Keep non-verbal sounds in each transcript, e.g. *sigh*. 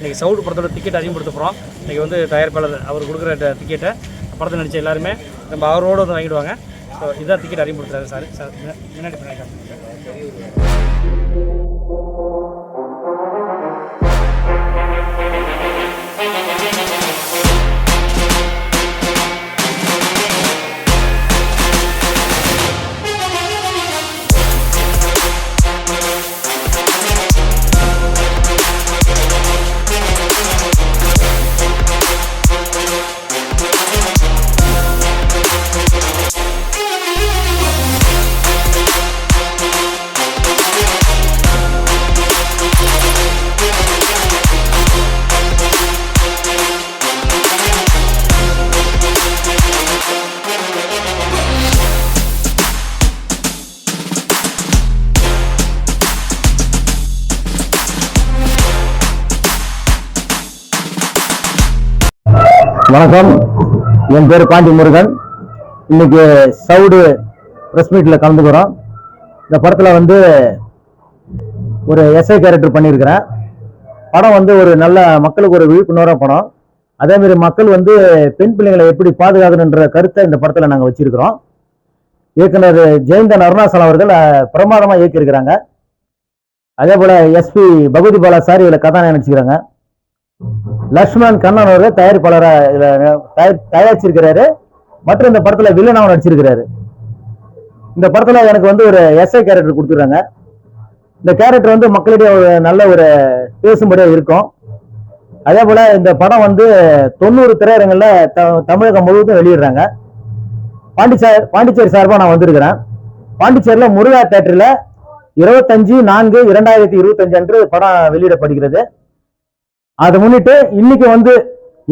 இன்றைக்கி சவுடு படத்தோட டிக்கெட் அதிகப்படுத்த போகிறோம் இன்றைக்கி வந்து தயாரிப்பாளர் அவர் கொடுக்குற டிக்கெட்டை படத்தில் நடித்த எல்லாருமே நம்ம அவரோட வந்து வாங்கிடுவாங்க. ஸோ இதான் டிக்கெட் அதிகப்படுத்துறாரு சார். சார் முன்னாடி பின்னாடி வணக்கம். என் பேர் பாண்டி முருகன். இன்னைக்கு சவுடு ப்ரெஸ் மீட்டில் கலந்துக்கிறோம். இந்த படத்தில் வந்து ஒரு எஸ்ஐ கேரக்டர் பண்ணியிருக்கிறேன். படம் வந்து ஒரு நல்ல மக்களுக்கு ஒரு விழிப்புணர்வாக படம். அதே மாதிரி மக்கள் வந்து பெண் பிள்ளைங்களை எப்படி பாதுகாக்கணுன்ற கருத்தை இந்த படத்தில் நாங்கள் வச்சிருக்கிறோம். இயக்குனர் ஜெயந்தன் அருணாசலம் அவர்கள் பிரமாதமாக இயக்கியிருக்கிறாங்க. அதே போல எஸ்பி பகுதி பாலா சார் இதில் கதாநாயகன் நடிச்சுக்கிறாங்க லக்ஷ்மண் கண்ணன் அவர்கள் தயாரிப்பாளராக இதில் தயாரிச்சிருக்கிறாரு. மற்றும் இந்த படத்துல வில்லனாவும் நடிச்சிருக்கிறாரு. இந்த படத்தில் எனக்கு வந்து ஒரு எஸ்ஐ கேரக்டர் கொடுத்துருக்காங்க இந்த கேரக்டர் வந்து மக்களிடையே ஒரு நல்ல ஒரு பேசும்படியாக இருக்கும். அதே போல் இந்த படம் வந்து தொண்ணூறு திரையரங்களில் த- தமிழகம் முழுவதும் வெளியிடுறாங்க. பாண்டிச்சேரி பாண்டிச்சேரி சார்பாக நான் வந்திருக்கிறேன். பாண்டிச்சேரியில் முருகா தேட்டரில் இருபத்தஞ்சு நான்கு இரண்டாயிரத்தி இருபத்தஞ்சு அன்று படம் வெளியிடப்படுகிறது. அதை முன்னிட்டு இன்னைக்கு வந்து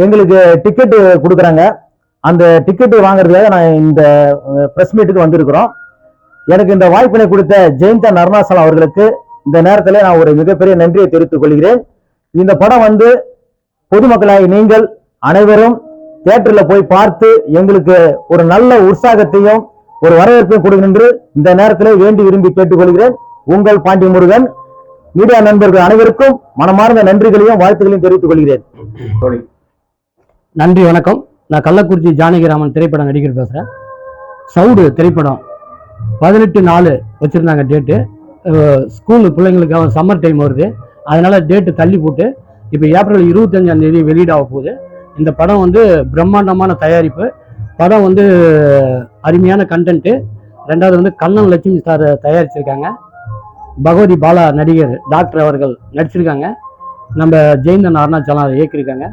எங்களுக்கு டிக்கெட் கொடுக்குறாங்க. அந்த டிக்கெட் வாங்குறதுக்காக நான் இந்த பிரஸ் மீட்டுக்கு வந்திருக்கிறோம். எனக்கு இந்த வாய்ப்பினை கொடுத்த ஜெயந்தா அருணாசலம் அவர்களுக்கு இந்த நேரத்தில் நான் ஒரு மிகப்பெரிய நன்றியை தெரிவித்துக் கொள்கிறேன். இந்த படம் வந்து பொதுமக்களாகி நீங்கள் அனைவரும் தியேட்டரில் போய் பார்த்து எங்களுக்கு ஒரு நல்ல உற்சாகத்தையும் ஒரு வரவேற்பையும் கொடுங்க என்று இந்த நேரத்தில் வேண்டி விரும்பி கேட்டுக்கொள்கிறேன். உங்கள் பாண்டி முருகன் மீடியா நண்பர்கள் அனைவருக்கும் மனமார்ந்த நன்றிகளையும் வாழ்த்துக்களையும் தெரிவித்துக் கொள்கிறேன். நன்றி வணக்கம். நான் கள்ளக்குறிச்சி ஜானகிராமன் திரைப்பட நடிகர் பேசுகிறேன் சவுடு திரைப்படம் பதினெட்டு நாலு வச்சுருந்தாங்க டேட்டு ஸ்கூல் பிள்ளைங்களுக்கு சம்மர் டைம் வருது. அதனால டேட்டு தள்ளி போட்டு இப்போ ஏப்ரல் இருபத்தஞ்சாம் தேதி வெளியிடாக போகுது. இந்த படம் வந்து பிரம்மாண்டமான தயாரிப்பு. படம் வந்து அருமையான கண்டென்ட்டு ரெண்டாவது வந்து கண்ணன் லட்சுமி சார் தயாரிச்சிருக்காங்க. பகவதி பாலா நடிகர் டாக்டர் அவர்கள் நடிச்சிருக்காங்க. நம்ம ஜெயந்தன் அருணாச்சலம் அதை இயக்கியிருக்காங்க.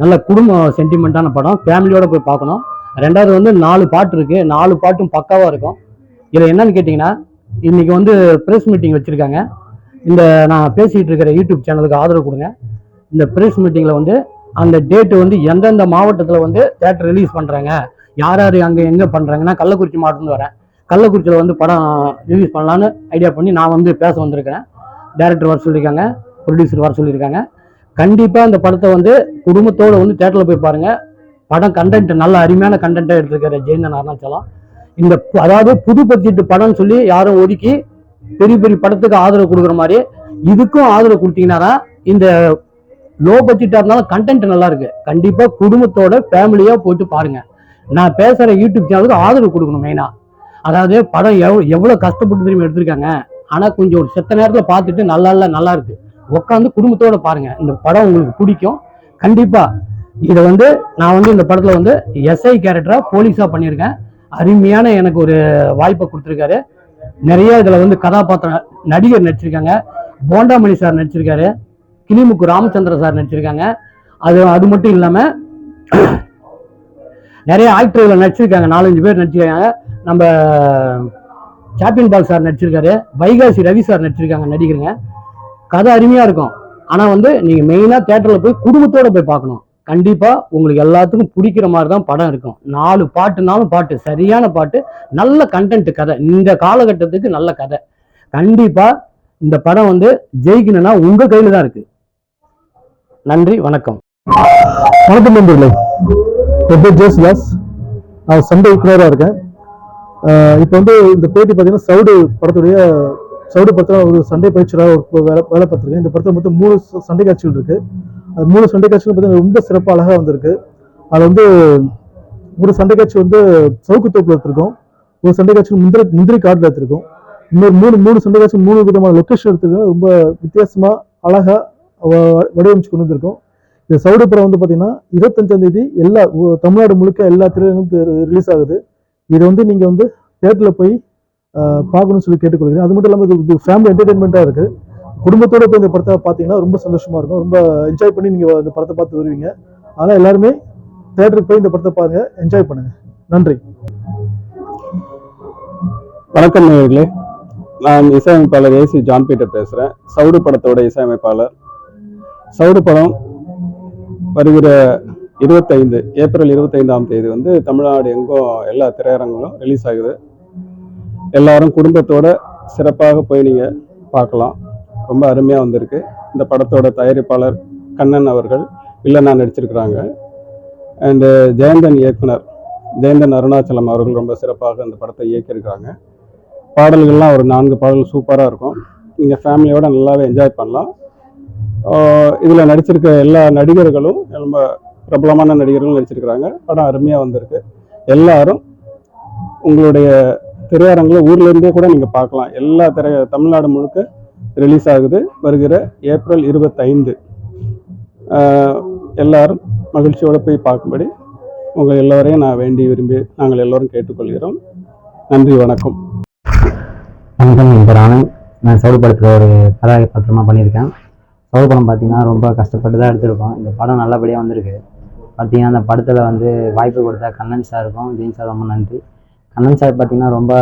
நல்ல குடும்ப சென்டிமெண்ட்டான படம். ஃபேமிலியோட போய் பார்க்கணும். ரெண்டாவது வந்து நாலு பாட்டு இருக்குது நாலு பாட்டும் பக்காவாக இருக்கும். இதில் என்னன்னு கேட்டிங்கன்னா இன்றைக்கி வந்து ப்ரெஸ் மீட்டிங் வச்சுருக்காங்க. இந்த நான் பேசிகிட்டு இருக்கிற யூடியூப் சேனலுக்கு ஆதரவு கொடுங்க. இந்த ப்ரெஸ் மீட்டிங்கில் வந்து அந்த டேட்டு வந்து எந்தெந்த மாவட்டத்தில் வந்து தேட்டர் ரிலீஸ் பண்ணுறாங்க யார் யார் அங்கே எங்கே பண்ணுறாங்கன்னா கள்ளக்குறிச்சி மாவட்டம்னு வரேன். கள்ளக்குறிச்சியில் வந்து படம் ரிலீஸ் பண்ணலான்னு ஐடியா பண்ணி நான் வந்து பேச வந்திருக்கிறேன் டேரக்டர் வர சொல்லியிருக்காங்க ப்ரொடியூசர் வர சொல்லியிருக்காங்க கண்டிப்பாக இந்த படத்தை வந்து குடும்பத்தோடு வந்து தேட்டரில் போய் பாருங்கள் படம் கண்டென்ட் நல்ல அருமையான கண்டென்ட்டாக எடுத்திருக்காரு ஜெயந்தன் அருணாச்சலம். இந்த பு- அதாவது புது பத்திட்டு படம்னு சொல்லி யாரும் ஒதுக்கி பெரிய பெரிய படத்துக்கு ஆதரவு கொடுக்குற மாதிரி இதுக்கும் ஆதரவு கொடுத்தீங்கன்னா இந்த லோ பட்ஜெட்டாக இருந்தாலும் கண்டென்ட் நல்லா இருக்கு. கண்டிப்பாக குடும்பத்தோட ஃபேமிலியாக போயிட்டு பாருங்க. நான் பேசுகிற யூடியூப் சேனலுக்கு ஆதரவு கொடுக்கணும் மெயினாக அதாவது படம் எவ் எவ்வளோ கஷ்டப்பட்டு திரும்பி எடுத்திருக்காங்க ஆனால் கொஞ்சம் ஒரு செத்த நேரத்தில் பார்த்துட்டு நல்லா இல்லை நல்லா இருக்கு. உட்காந்து குடும்பத்தோட பாருங்க இந்த படம் உங்களுக்கு பிடிக்கும். கண்டிப்பா இதை வந்து நான் வந்து இந்த படத்தில் வந்து எஸ்ஐ கேரக்டராக போலீஸாக பண்ணியிருக்கேன். அருமையான எனக்கு ஒரு வாய்ப்பை கொடுத்துருக்காரு. நிறைய இதில் வந்து கதாபாத்திரம் நடிகர் நடிச்சிருக்காங்க. போண்டாமணி சார் நடிச்சிருக்காரு. கிளிமுக்கு ராமச்சந்திர சார் நடிச்சிருக்காங்க. அது அது மட்டும் இல்லாமல் *coughs* நிறைய ஆக்டர்களை நடிச்சிருக்காங்க. நாலஞ்சு பேர் நடிச்சிருக்காங்க. நம்ம சாப்பியன் பால் சார் நடிச்சிருக்காரு. வைகாசி ரவி சார் நடிச்சிருக்காங்க நடிக்கிறங்க கதை அருமையா இருக்கும். ஆனா வந்து நீங்க மெயினா தேட்டரில் போய் குடும்பத்தோட போய் பார்க்கணும். கண்டிப்பா உங்களுக்கு எல்லாத்துக்கும் பிடிக்கிற மாதிரி தான் படம் இருக்கும். நாலு பாட்டுனாலும் பாட்டு சரியான பாட்டு நல்ல கண்டென்ட் கதை. இந்த காலகட்டத்துக்கு நல்ல கதை. கண்டிப்பா இந்த படம் வந்து ஜெயிக்கணும்னா உங்க கையில தான் இருக்கு. நன்றி வணக்கம். வணக்கம் நண்பர்களே. ஜோஸ் தாஸ் நான் சண்டை இயக்குனராக இருக்கேன். இப்போ வந்து இந்த பேட்டி பார்த்தீங்கன்னா சவுடு படத்துடைய சவுடு படத்தில் ஒரு சண்டை பயிற்சியாக ஒரு வேலை வேலை பார்த்துருக்கேன். இந்த படத்தில் மொத்தம் மூணு ச- சண்டை காட்சிகள் இருக்குது அது மூணு சண்டை காட்சிகள் பார்த்தீங்கன்னா ரொம்ப சிறப்பாக அழகாக வந்திருக்கு. அதில் வந்து ஒரு சண்டை காட்சி வந்து சவுக்கு தோப்பில் எடுத்திருக்கோம். ஒரு சண்டை காட்சி முந்திரி முந்திரி காட்டில் எடுத்திருக்கோம். இன்னொரு மூணு மூணு சண்டை காட்சி மூணு விதமான லொக்கேஷன் எடுத்துருக்கோம். ரொம்ப வித்தியாசமாக அழகாக வடிவமைச்சு கொண்டு வந்திருக்கோம். இந்த சவுடு படம் வந்து பார்த்தீங்கன்னா இருபத்தஞ்சாம் தேதி எல்லா தமிழ்நாடு முழுக்க எல்லா திரையிலும் ரிலீஸ் ஆகுது. இதை வந்து நீங்கள் வந்து தேட்டரில் போய் பார்க்கணும்னு சொல்லி கேட்டுக்கொள்கிறேன். அது மட்டும் இல்லாமல் இது- ஃபேமிலி என்டர்டைன்மெண்ட்டாக இருக்குது குடும்பத்தோட போய் இந்த படத்தை பார்த்தீங்கன்னா ரொம்ப சந்தோஷமாக இருக்கும். ரொம்ப என்ஜாய் பண்ணி நீங்கள் இந்த படத்தை பார்த்து வருவீங்க. அதனால் எல்லாருமே தேட்டருக்கு போய் இந்த படத்தை பாருங்கள் என்ஜாய் பண்ணுங்கள் நன்றி. வணக்கம் நேர்களே நான் இசையமைப்பாளர் ஏசி ஜான் பீட்டர் பேசுகிறேன் சவுடு படத்தோட இசையமைப்பாளர். சவுடு படம் வருகிற இருபத்தைந்து ஏப்ரல் இருபத்தைந்தாம் தேதி வந்து தமிழ்நாடு எங்கும் எல்லா திரையரங்களும் ரிலீஸ் ஆகுது. எல்லாரும் குடும்பத்தோட சிறப்பாக போய் நீங்கள் பார்க்கலாம். ரொம்ப அருமையாக வந்திருக்கு. இந்த படத்தோட தயாரிப்பாளர் கண்ணன் அவர்கள் வில்லனா நடிச்சிருக்கிறாங்க. அண்டு ஜெயந்தன் இயக்குனர் ஜெயந்தன் அருணாச்சலம் அவர்கள் ரொம்ப சிறப்பாக இந்த படத்தை இயக்கியிருக்கிறாங்க. பாடல்கள்லாம் ஒரு நான்கு பாடல்கள் சூப்பராக இருக்கும். நீங்கள் ஃபேமிலியோடு நல்லாவே என்ஜாய் பண்ணலாம். இதில் நடிச்சிருக்க எல்லா நடிகர்களும் ரொம்ப பிரபலமான நடிகர்களும் நடிச்சிருக்கிறாங்க. படம் அருமையாக வந்திருக்கு. எல்லாரும் உங்களுடைய திரையரங்களை ஊர்லேருந்தே கூட நீங்கள் பார்க்கலாம். எல்லா திரை தமிழ்நாடு முழுக்க ரிலீஸ் ஆகுது. வருகிற ஏப்ரல் இருபத்தைந்து. எல்லாரும் மகிழ்ச்சியோடு போய் பார்க்கும்படி உங்கள் எல்லோரையும் நான் வேண்டி விரும்பி நாங்கள் எல்லோரும் கேட்டுக்கொள்கிறோம். நன்றி வணக்கம். வணக்கம் என் பேர் ஆனந்த். நான் சவுடு படத்தில் ஒரு கதாபாத்திரமாக பண்ணியிருக்கேன். சவுடு படம் பார்த்தீங்கன்னா ரொம்ப கஷ்டப்பட்டு தான் எடுத்திருக்கோம். இந்த படம் நல்லபடியாக வந்திருக்கு. பார்த்தீங்கன்னா அந்த படத்தில் வந்து வாய்ப்பு கொடுத்த கண்ணன் சாருக்கும் ஜெயின் சார் ரொம்ப நன்றி. கண்ணன் சார் பார்த்தீங்கன்னா ரொம்ப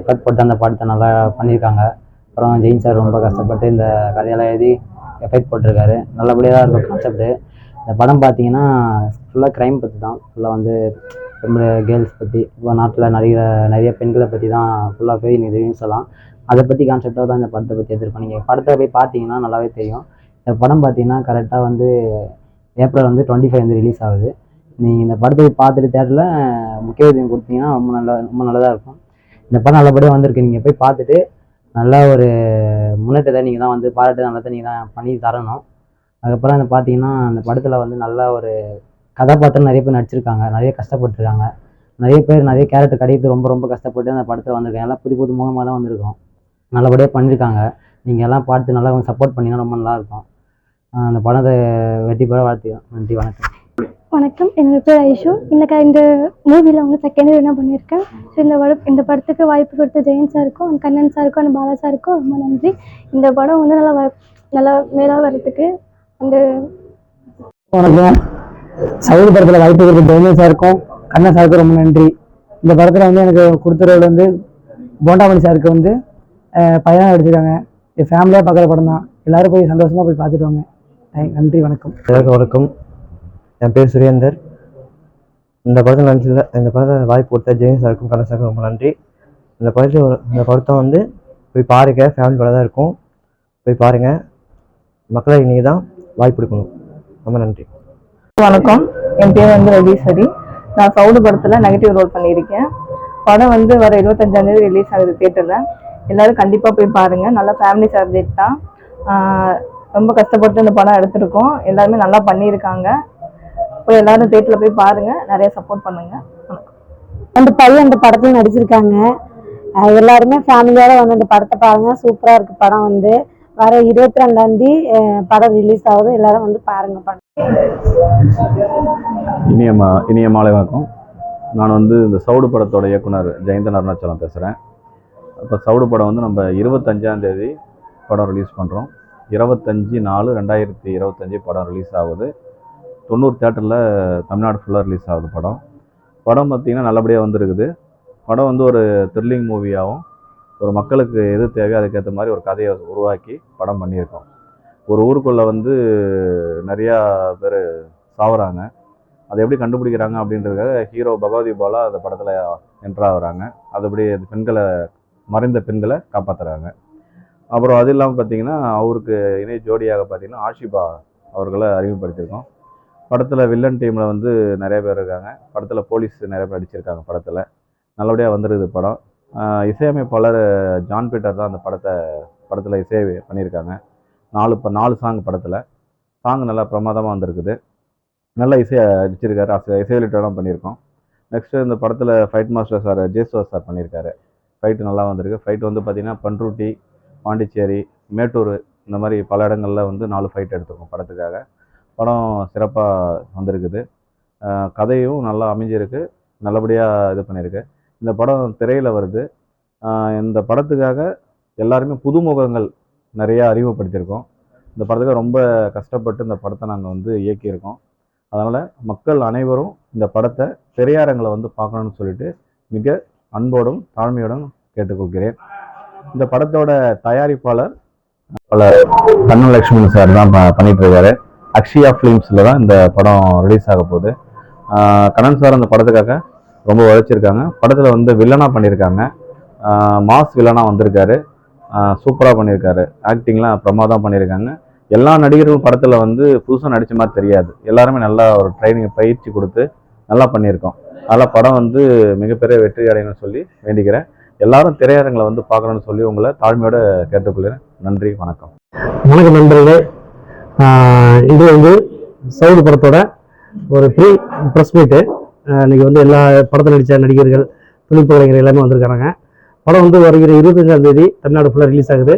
எஃபர்ட் போட்டு அந்த படத்தை நல்லா பண்ணியிருக்காங்க. அப்புறம் ஜெயின் சார் ரொம்ப கஷ்டப்பட்டு இந்த கதையெல்லாம் எழுதி எஃபெக்ட் போட்டிருக்காரு. நல்லபடியாக தான் இருக்கும் கான்செப்ட்டு இந்த படம் பார்த்தீங்கன்னா ஃபுல்லாக க்ரைம் பற்றி தான். ஃபுல்லாக வந்து ரொம்ப கேர்ள்ஸ் பற்றி இப்போ நாட்டில் நிறைய நிறைய பெண்களை பற்றி தான் ஃபுல்லாக போய் நிறுவின்னு சொல்லலாம். அதை பற்றி கான்செப்டாக தான் இந்த படத்தை பற்றி எடுத்துருப்போம் நீங்கள் படத்தை போய் பார்த்தீங்கன்னா நல்லாவே தெரியும். இந்த படம் பார்த்தீங்கன்னா கரெக்டாக வந்து ஏப்ரல் வந்து டுவெண்ட்டி ஃபைவ் வந்து ரிலீஸ் ஆகுது. நீங்கள் இந்த படத்தை பார்த்துட்டு தேட்டரில் முக்கியத்துவம் கொடுத்தீங்கன்னா ரொம்ப நல்லா ரொம்ப நல்லதாக இருக்கும். இந்த படம் நல்லபடியாக வந்திருக்கு. நீங்கள் போய் பார்த்துட்டு நல்லா ஒரு முன்னேற்றத்தை நீங்கள் தான் வந்து பாராட்டு நல்லதை நீங்கள் தான் பண்ணி தரணும். அதுக்கப்புறம் அந்த பார்த்தீங்கன்னா அந்த படத்தில் வந்து நல்ல ஒரு கதாபாத்திரம் நிறைய பேர் நடிச்சிருக்காங்க. நிறைய கஷ்டப்பட்டுருக்காங்க. நிறைய பேர் நிறைய கேரக்டர் கிடைக்கிறது ரொம்ப ரொம்ப கஷ்டப்பட்டு அந்த படத்தில் வந்திருக்காங்க. எல்லாம் புது புது மூலமாக தான் வந்திருக்கோம். நல்லபடியாக பண்ணியிருக்காங்க நீங்கள் எல்லாம் பார்த்து நல்லா சப்போர்ட் பண்ணிங்கன்னா ரொம்ப நல்லாயிருக்கும் அந்த படத்தை வெற்றி பெற வாழ்த்துக்கிறேன் நன்றி வணக்கம். வணக்கம். என்னோட பேர் ஐஷு. இந்த இந்த மூவியில் வந்து செகண்ட் என்ன பண்ணியிருக்கேன் ஸோ இந்த படம் இந்த படத்துக்கு வாய்ப்பு கொடுத்த ஜெயன் சாருக்கும் அந்த கண்ணன் சாருக்கும் அந்த பாலா சாருக்கும் ரொம்ப நன்றி. இந்த படம் வந்து நல்லா நல்லா மேலாக வர்றதுக்கு அந்த வணக்கம். சவுதி படத்தில் வாய்ப்பு கொடுத்த ஜெயமன் சாருக்கும் கண்ணன் சாருக்கும் ரொம்ப நன்றி. இந்த படத்தில் வந்து எனக்கு கொடுத்த ரோல் வந்து போண்டாமணி சாருக்கு வந்து பையனாக நடிச்சிருக்காங்க. இது ஃபேமிலியாக பார்க்குற படம் தான். எல்லாரும் போய் சந்தோஷமாக போய் பார்த்துட்டு வாங்க. நன்றி வணக்கம். எல்லாருக்கும் வணக்கம். என் பேர் சுரேந்தர். இந்த படத்தில் நடிச்சதில் இந்த படத்தில் வாய்ப்பு கொடுத்த ஜெயின் சாருக்கும் கண்ணன் சாருக்கும் ரொம்ப நன்றி. இந்த படத்தில் ஒரு- இந்த படத்தை வந்து போய் பாருங்கள் ஃபேமிலி படம் தான் இருக்கும். போய் பாருங்கள் மக்களை நீங்கள் தான் வாய்ப்பு கொடுக்கணும். ரொம்ப நன்றி. வணக்கம். என் பேர் வந்து ரவீஸ்வரி நான் சவுடு படத்தில் நெகட்டிவ் ரோல் பண்ணியிருக்கேன். படம் வந்து வர இருபத்தஞ்சாந்தேதி ரிலீஸ் ஆகுது தேட்டரில் எல்லாரும் கண்டிப்பாக போய் பாருங்கள் நல்லா ஃபேமிலி சப்ஜெக்ட் தான் ரொம்ப கஷ்டப்பட்டு இந்த படம் எடுத்திருக்கோம். எல்லாருமே நல்லா பண்ணியிருக்காங்க. போய் எல்லாரும் தேட்டரில் போய் பாருங்கள் நிறைய சப்போர்ட் பண்ணுங்கள் அந்த பையன் அந்த படத்தில் நடிச்சிருக்காங்க. எல்லாருமே ஃபேமிலியோட வந்து அந்த படத்தை பாருங்க. சூப்பராக இருக்கு படம் வந்து. வர இருபத்தி ரெண்டாந்தேதி படம் ரிலீஸ் ஆகுது. எல்லாரும் வந்து பாருங்க படம். இனிய மா இனிய மாலை வணக்கம். நான் வந்து இந்த சவுடு படத்தோட இயக்குனர் ஜெயந்தன் அருணாச்சலம் பேசுகிறேன் இப்போ சவுடு படம் வந்து நம்ம இருபத்தஞ்சாம் தேதி படம் ரிலீஸ் பண்ணுறோம் இருபத்தஞ்சி நாலு ரெண்டாயிரத்தி இருபத்தஞ்சி படம் ரிலீஸ் ஆகுது. தொண்ணூறு தேட்டரில் தமிழ்நாடு ஃபுல்லாக ரிலீஸ் ஆகுது படம். படம் பார்த்திங்கன்னா நல்லபடியாக வந்திருக்குது. படம் வந்து ஒரு த்ரில்லிங் மூவியாகவும் ஒரு மக்களுக்கு எது தேவையோ அதுக்கேற்ற மாதிரி ஒரு கதையை உருவாக்கி படம் பண்ணியிருக்கோம். ஒரு ஊருக்குள்ளே வந்து நிறையா பேர் சாவுறாங்க. அதை எப்படி கண்டுபிடிக்கிறாங்க அப்படின்றதுக்காக ஹீரோ பகவதி பாலா அந்த படத்தில் என்ட்ராகிறாங்க அதுபடி அந்த பெண்களை மறைந்த பெண்களை காப்பாற்றுறாங்க அப்புறம் அது இல்லாமல் பார்த்தீங்கன்னா அவருக்கு இணை ஜோடியாக பார்த்தீங்கன்னா ஆஷிபா அவர்களை அறிமுகப்படுத்தியிருக்கோம். படத்தில் வில்லன் டீமில் வந்து நிறைய பேர் இருக்காங்க. படத்தில் போலீஸ் நிறைய பேர் அடிச்சிருக்காங்க படத்தில். நல்லபடியாக வந்துருக்குது படம். இசையமைப்பாளர் ஜான் பீட்டர் தான் அந்த படத்தை படத்தில் இசை பண்ணியிருக்காங்க. நாலு இப்போ நாலு சாங் படத்தில். சாங் நல்லா பிரமாதமாக வந்திருக்குது. நல்ல இசை அடிச்சிருக்காரு. இசை வெளியீட்டெல்லாம் பண்ணியிருக்கோம். நெக்ஸ்ட்டு இந்த படத்தில் fight master sir Joshua sir பண்ணியிருக்காரு. ஃபைட்டு நல்லா வந்திருக்கு. ஃபைட் வந்து பார்த்திங்கன்னா பன்ருட்டி பாண்டிச்சேரி மேட்டூர் இந்த மாதிரி பல இடங்களில் வந்து நாலு ஃபைட் எடுத்திருக்கோம் படத்துக்காக. படம் சிறப்பாக வந்திருக்குது. கதையும் நல்லா அமைஞ்சிருக்கு. நல்லபடியாக இது பண்ணியிருக்கு இந்த படம் திரையில் வருது. இந்த படத்துக்காக எல்லாருமே புதுமுகங்கள் நிறையா அறிமுகப்படுத்தியிருக்கோம். இந்த படத்துக்கு ரொம்ப கஷ்டப்பட்டு இந்த படத்தை நாங்கள் வந்து இயக்கியிருக்கோம். அதனால் மக்கள் அனைவரும் இந்த படத்தை திரையரங்களை வந்து பார்க்கணும்னு சொல்லிட்டு மிக அன்போடும் தாழ்மையோடும் கேட்டுக்கொள்கிறேன். இந்த படத்தோட தயாரிப்பாளர் பல கண்ணலட்சுமணன் சார் தான் பண்ணிட்டு இருக்காரு அக்ஷயா ஃபிலிம்ஸில் தான் இந்த படம் ரிலீஸ் ஆக போகுது. கண்ணன் சார் அந்த படத்துக்காக ரொம்ப உழைச்சிருக்காங்க. படத்தில் வந்து வில்லனாக பண்ணியிருக்காங்க. மாஸ் வில்லனாக வந்திருக்காரு. சூப்பராக பண்ணியிருக்காரு. ஆக்டிங்லாம் பிரமாதம் பண்ணியிருக்காங்க. எல்லா நடிகர்களும் படத்தில் வந்து புதுசாக நடித்த மாதிரி தெரியாது. எல்லாருமே நல்லா ஒரு ட்ரைனிங் பயிற்சி கொடுத்து நல்லா பண்ணியிருக்கோம். அதனால் படம் வந்து மிகப்பெரிய வெற்றி அடையணும்னு சொல்லி வேண்டிக்கிறேன். எல்லாரும் திரையரங்களை வந்து பார்க்கணும்னு சொல்லி உங்களை தாழ்மையோட கேட்டுக்கொள்கிறேன். நன்றி வணக்கம். வணக்கம் நண்பர்களே. இது வந்து சவுடு படத்தோட ஒரு ப்ரீ ப்ரெஸ் மீட்டு இன்னைக்கு வந்து எல்லா படத்தில் நடித்த நடிகர்கள் துணிப்பு கலைஞர்கள் எல்லாமே வந்திருக்காங்க. படம் வந்து வருகிற இருபத்தஞ்சாம் தேதி தமிழ்நாடு ஃபுல்லாக ரிலீஸ் ஆகுது.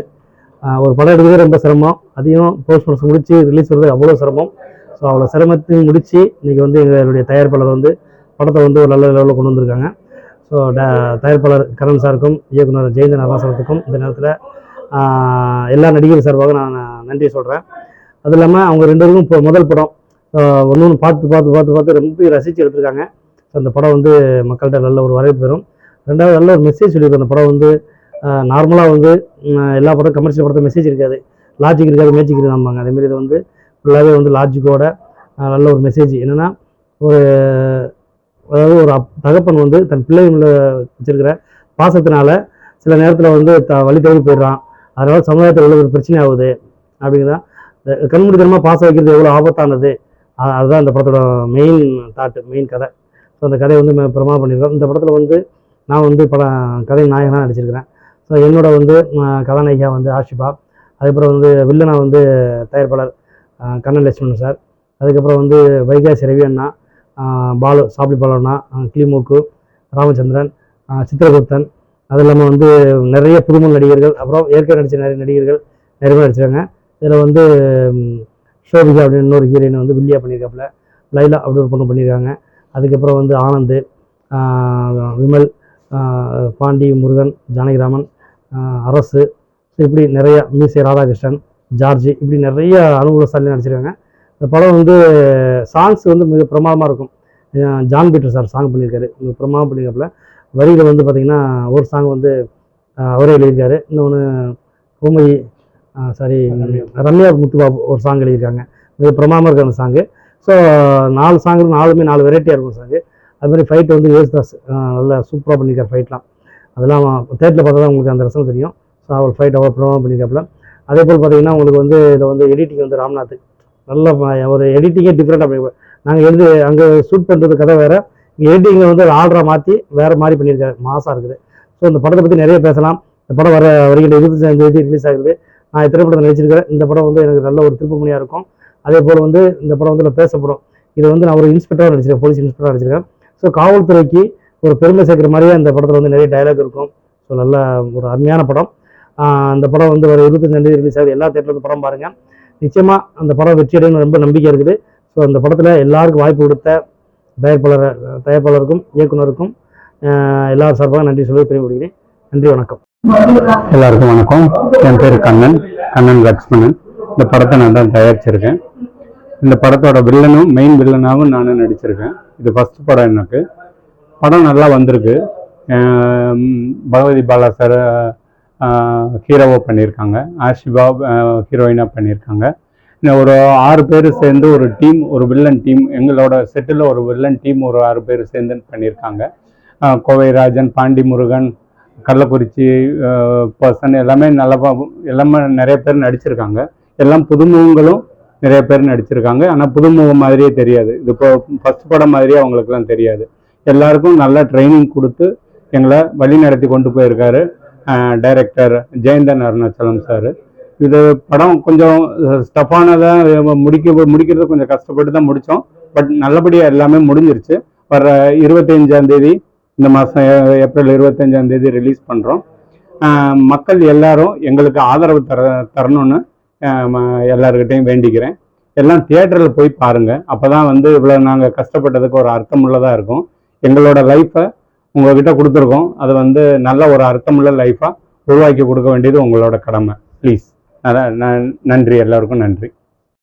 ஒரு படம் எடுக்கிறது ரொம்ப சிரமம். அதையும் போஸ்ட் ப்ரொடக்ஷன் முடிச்சு ரிலீஸ் வருது அவ்வளோ சிரமம். ஸோ அவ்வளோ சிரமத்தையும் முடித்து இன்றைக்கி வந்து எங்களுடைய தயாரிப்பாளர் வந்து படத்தை வந்து ஒரு நல்ல லெவலில் கொண்டு வந்திருக்காங்க. ஸோ தயாரிப்பாளர் கரண் சாருக்கும் இயக்குனர் ஜெயந்தன் அருணாசலத்துக்கும் இந்த நேரத்தில் எல்லா நடிகர் சார்பாக நான் நன்றி சொல்கிறேன் அது இல்லாமல் அவங்க ரெண்டு பேருக்கும் இப்போ முதல் படம் ஒன்று ஒன்று பார்த்து பார்த்து பார்த்து பார்த்து ரொம்ப ரசித்து எடுத்திருக்காங்க. ஸோ அந்த படம் வந்து மக்கள்கிட்ட நல்ல ஒரு வரவேற்பு பெறும் ரெண்டாவது நல்ல ஒரு மெசேஜ் சொல்லியிருக்கோம் அந்த படம் வந்து நார்மலாக வந்து எல்லா படம் கமர்ஷியல் படத்தில் மெசேஜ் இருக்காது. லாஜிக் இருக்காது மேஜிக் இருக்காம்பாங்க அதேமாரி இது வந்து ஃபுல்லாகவே வந்து லாஜிக்கோட நல்ல ஒரு மெசேஜ் என்னென்னா ஒரு அதாவது ஒரு அப் தகப்பன் வந்து தன் பிள்ளைகளில் வச்சிருக்கிற பாசத்தினால சில நேரத்தில் வந்து த வழி தேடி போயிடுறான். அதனால் சமுதாயத்தில் உள்ள ஒரு பிரச்சனை ஆகுது அப்படிங்கிறதான் கண்மூடித்தனமாக பாசம் வைக்கிறது எவ்வளோ ஆபத்தானது? அதுதான் இந்த படத்தோட மெயின் தாட்டு மெயின் கதை. ஸோ அந்த கதையை வந்து ம- பண்ணியிருக்கோம் இந்த படத்தில் வந்து நான் வந்து படம் கதை நாயகனாக நடிச்சிருக்கிறேன். ஸோ என்னோட வந்து கதாநாயகியாக வந்து ஆஷிபா. அதுக்கப்புறம் வந்து வில்லனா வந்து தயாரிப்பாளர் கண்ணன் லட்சுமணன் சார். அதுக்கப்புறம் வந்து வைகாசி ரவி அண்ணா. பாலு சாப்பிளி பாலனா கிளிமூக்கு ராமச்சந்திரன் சித்திரகுப்தன். அது இல்லாமல் வந்து நிறைய புதுமுக நடிகர்கள் அப்புறம் ஏற்கனவே நடித்த நிறைய நடிகர்கள் நிறைய பேர் நடிச்சிருக்காங்க. இதில் வந்து ஷோபிகா அப்படின்னு இன்னொரு ஹீரோயின் வந்து வில்லியா பண்ணியிருக்காப்புல. லைலா அப்படி ஒரு பொண்ணு பண்ணியிருக்காங்க. அதுக்கப்புறம் வந்து ஆனந்த் விமல் பாண்டி முருகன் ஜானகிராமன் அரசு. இப்படி நிறையா மீசை ராதாகிருஷ்ணன் ஜார்ஜி இப்படி நிறைய அனுகூலசாலி நடிச்சிருக்காங்க. இந்த படம் வந்து சாங்ஸ் வந்து மிக பிரமாதமாக இருக்கும். ஜான் பீட்டர் சார் சாங் பண்ணியிருக்காரு. மிக பிரமாதம் பண்ணியிருக்காப்புல. வரிகள் வந்து பார்த்திங்கன்னா ஒரு சாங் வந்து அவரே எழுதியிருக்காரு. இன்னொன்று பூமதி சாரி ரம்யா. முத்துபாபு ஒரு சாங் எழுதியிருக்காங்க. மிக பிரமாதமாக இருக்குது அந்த சாங்கு ஸோ நாலு சாங்கு நாலுமே நாலு வெரைட்டியாக இருக்கும் சாங்கு அது மாதிரி ஃபைட் வந்து யேசுதாஸ் நல்லா சூப்பராக பண்ணியிருக்கார் ஃபைட்லாம் அதெல்லாம் தேட்டரில் பார்த்தா தான் உங்களுக்கு அந்த ரசம் தெரியும். ஸோ அவர் ஃபைட் அவ்வளோ பிரமாதம் பண்ணியிருக்காப்புல. அதே போல் பார்த்தீங்கன்னா உங்களுக்கு வந்து இதில் வந்து எடிட்டிங் வந்து ராம்நாத். நல்ல ஒரு எடிட்டிங்கே டிஃப்ரெண்ட்டாக பண்ணி நாங்கள் எழுதி அங்கே ஷூட் பண்ணுறது கதை வேறு. இங்கே எடிட்டிங்கை வந்து ஆர்டரை மாற்றி வேறு மாதிரி பண்ணியிருக்காரு. மாசாக இருக்குது. ஸோ இந்த படத்தை பற்றி நிறைய பேசலாம். இந்த படம் வர வருகின்ற இருபத்தஞ்சாம் தேதி ரிலீஸ் ஆகுது. நான் திரைப்படத்தில் நடிச்சிருக்கிறேன். இந்த படம் வந்து எனக்கு நல்ல ஒரு திருப்பமுனையாக இருக்கும். அதே போல் வந்து இந்த படம் வந்து நான் பேசப்படும் இது வந்து நான் ஒரு இன்ஸ்பெக்டராக நடிச்சிருக்கேன். போலீஸ் இன்ஸ்பெக்டராக நடிச்சிருக்கேன். ஸோ காவல்துறைக்கு ஒரு பெருமை சேர்க்குற மாதிரியே இந்த படத்தில் வந்து நிறைய டயலாக் இருக்கும். ஸோ நல்ல ஒரு அருமையான படம். அந்த படம் வந்து ஒரு இருபத்தஞ்சாம் தேதி ரிலீஸ் ஆகுது. எல்லா தேட்டர்லேருந்து படம் பாருங்கள் நிச்சயமாக அந்த படம் வெற்றி அடையணும் ரொம்ப நம்பிக்கை இருக்குது. ஸோ அந்த படத்தில் எல்லாருக்கும் வாய்ப்பு கொடுத்த தயாரிப்பாளர் தயாரிப்பாளருக்கும் இயக்குனருக்கும் ஆஹ் எல்லார் சார்பாக நன்றி சொல்லி பெருமைப்படுகிறேன் நன்றி வணக்கம். எல்லாருக்கும் வணக்கம். என் பேர் கண்ணன். கண்ணன் லக்ஷ்மணன். இந்த படத்தை நான் தான் தயாரிச்சிருக்கேன். இந்த படத்தோட வில்லனும் மெயின் வில்லனாகவும் நானும் நடிச்சிருக்கேன். இது ஃபஸ்ட் படம் எனக்கு. படம் நல்லா வந்திருக்கு. பகவதி பாலா சார் ஹீரோவாக பண்ணியிருக்காங்க. ஆஷிபா ஹீரோயினாக பண்ணியிருக்காங்க. இன்னும் ஒரு ஆறு பேர் சேர்ந்து ஒரு டீம் ஒரு வில்லன் டீம் எங்களோட செட்டில் ஒரு வில்லன் டீம் ஒரு ஆறு பேர் சேர்ந்து பண்ணியிருக்காங்க. கோவை ராஜன் பாண்டி முருகன் கள்ளக்குறிச்சி பர்சன் எல்லாமே நல்லா எல்லாமே நிறைய பேர் நடிச்சிருக்காங்க. எல்லாம் புதுமுகங்களும் நிறைய பேர் நடிச்சிருக்காங்க. ஆனால் புதுமுகம் மாதிரியே தெரியாது. இது இப்போ ஃபர்ஸ்ட் படம் மாதிரியே அவங்களுக்குலாம் தெரியாது. எல்லாருக்கும் நல்ல ட்ரைனிங் கொடுத்து எங்களை வழி நடத்தி கொண்டு போயிருக்காரு. டைரக்டர் ஜெயந்தன் அருணாச்சலம் சார் இது படம் கொஞ்சம் ஸ்டஃபானதாக முடிக்க முடிக்கிறது கொஞ்சம் கஷ்டப்பட்டு தான் முடித்தோம். பட் நல்லபடியாக எல்லாமே முடிஞ்சிருச்சு. வர இருபத்தஞ்சாம் தேதி இந்த மாதம் ஏப்ரல் இருபத்தஞ்சாம் தேதி ரிலீஸ் பண்ணுறோம் மக்கள் எல்லாரும் எங்களுக்கு ஆதரவு தர தரணும்னு எல்லாருக்கிட்டையும் வேண்டிக்கிறேன். எல்லாம் தியேட்டரில் போய் பாருங்கள் அப்போ தான் வந்து இவ்வளோ நாங்கள் கஷ்டப்பட்டதுக்கு ஒரு அர்த்தமுள்ளதாக இருக்கும். எங்களோட லைஃப்பை உங்ககிட்ட கொடுத்துருக்கோம். அது வந்து நல்ல ஒரு அர்த்தமுள்ள லைஃபாக உருவாக்கி கொடுக்க வேண்டியது உங்களோட கடமை. ப்ளீஸ் அதான் நன்றி. எல்லாருக்கும் நன்றி.